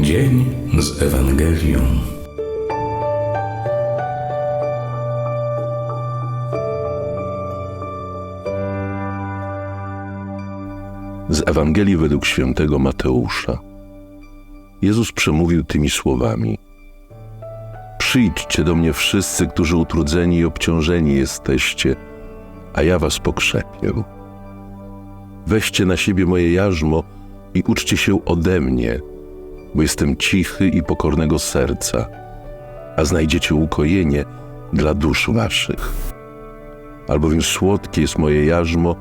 Dzień z Ewangelią. Z Ewangelii według świętego Mateusza. Jezus przemówił tymi słowami: Przyjdźcie do mnie wszyscy, którzy utrudzeni i obciążeni jesteście, a ja was pokrzepię. Weźcie na siebie moje jarzmo i uczcie się ode mnie, bo jestem cichy i pokornego serca, a znajdziecie ukojenie dla dusz waszych. Albowiem słodkie jest moje jarzmo,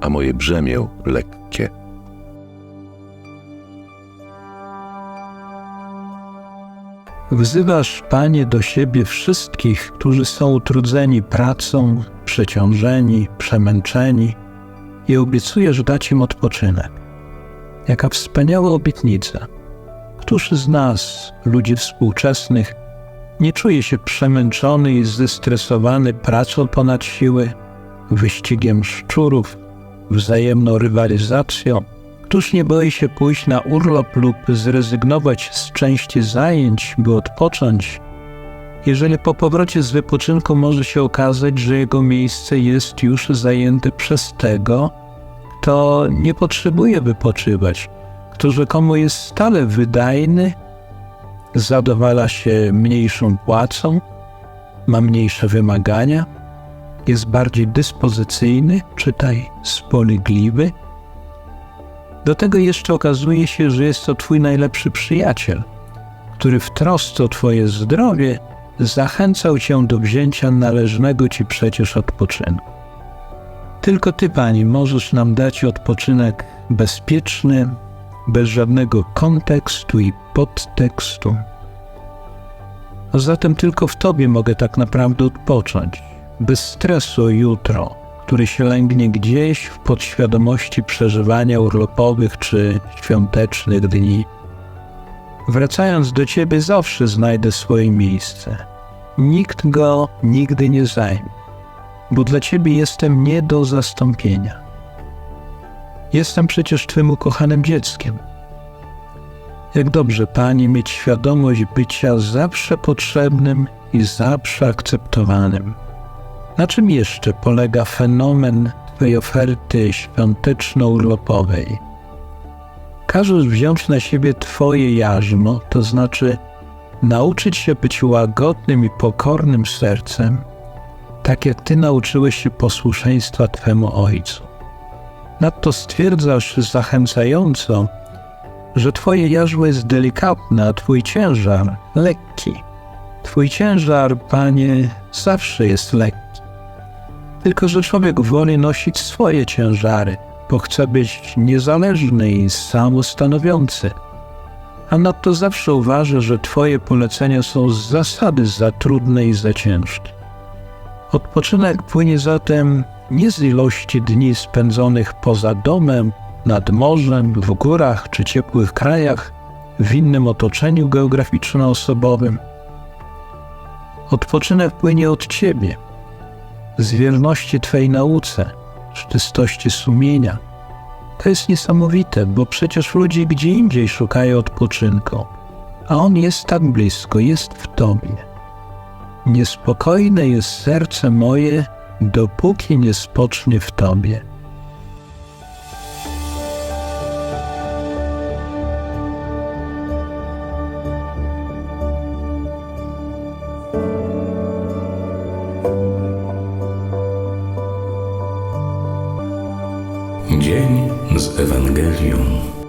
a moje brzemię lekkie. Wzywasz, Panie, do siebie wszystkich, którzy są utrudzeni pracą, przeciążeni, przemęczeni i obiecujesz dać im odpoczynek. Jaka wspaniała obietnica. Któż z nas, ludzi współczesnych, nie czuje się przemęczony i zestresowany pracą ponad siły, wyścigiem szczurów, wzajemną rywalizacją? Któż nie boi się pójść na urlop lub zrezygnować z części zajęć, by odpocząć, jeżeli po powrocie z wypoczynku może się okazać, że jego miejsce jest już zajęte przez tego, kto nie potrzebuje wypoczywać, kto rzekomo jest stale wydajny, zadowala się mniejszą płacą, ma mniejsze wymagania, jest bardziej dyspozycyjny, czytaj spolegliwy. Do tego jeszcze okazuje się, że jest to Twój najlepszy przyjaciel, który w trosce o Twoje zdrowie zachęcał Cię do wzięcia należnego Ci przecież odpoczynku. Tylko Ty, Pani, możesz nam dać odpoczynek bezpieczny, bez żadnego kontekstu i podtekstu. A zatem tylko w Tobie mogę tak naprawdę odpocząć, bez stresu jutro, który się lęgnie gdzieś w podświadomości przeżywania urlopowych czy świątecznych dni. Wracając do Ciebie, zawsze znajdę swoje miejsce. Nikt go nigdy nie zajmie, bo dla Ciebie jestem nie do zastąpienia. Jestem przecież Twym ukochanym dzieckiem. Jak dobrze, Pani, mieć świadomość bycia zawsze potrzebnym i zawsze akceptowanym. Na czym jeszcze polega fenomen Twojej oferty świąteczno-urlopowej? Każesz wziąć na siebie Twoje jarzmo, to znaczy nauczyć się być łagodnym i pokornym sercem, tak jak Ty nauczyłeś się posłuszeństwa Twemu Ojcu. Nadto stwierdzasz zachęcająco, że Twoje jarzmo jest delikatne, a Twój ciężar lekki. Twój ciężar, Panie, zawsze jest lekki. Tylko, że człowiek woli nosić swoje ciężary, bo chce być niezależny i samostanowiący. A nadto zawsze uważa, że Twoje polecenia są z zasady za trudne i za ciężkie. Odpoczynek płynie zatem nie z ilości dni spędzonych poza domem, nad morzem, w górach czy ciepłych krajach, w innym otoczeniu geograficzno-osobowym. Odpoczynek płynie od Ciebie, z wierności Twej nauce, z czystości sumienia. To jest niesamowite, bo przecież ludzie gdzie indziej szukają odpoczynku, a on jest tak blisko, jest w Tobie. Niespokojne jest serce moje, dopóki nie spocznie w Tobie. Dzień z Ewangelią.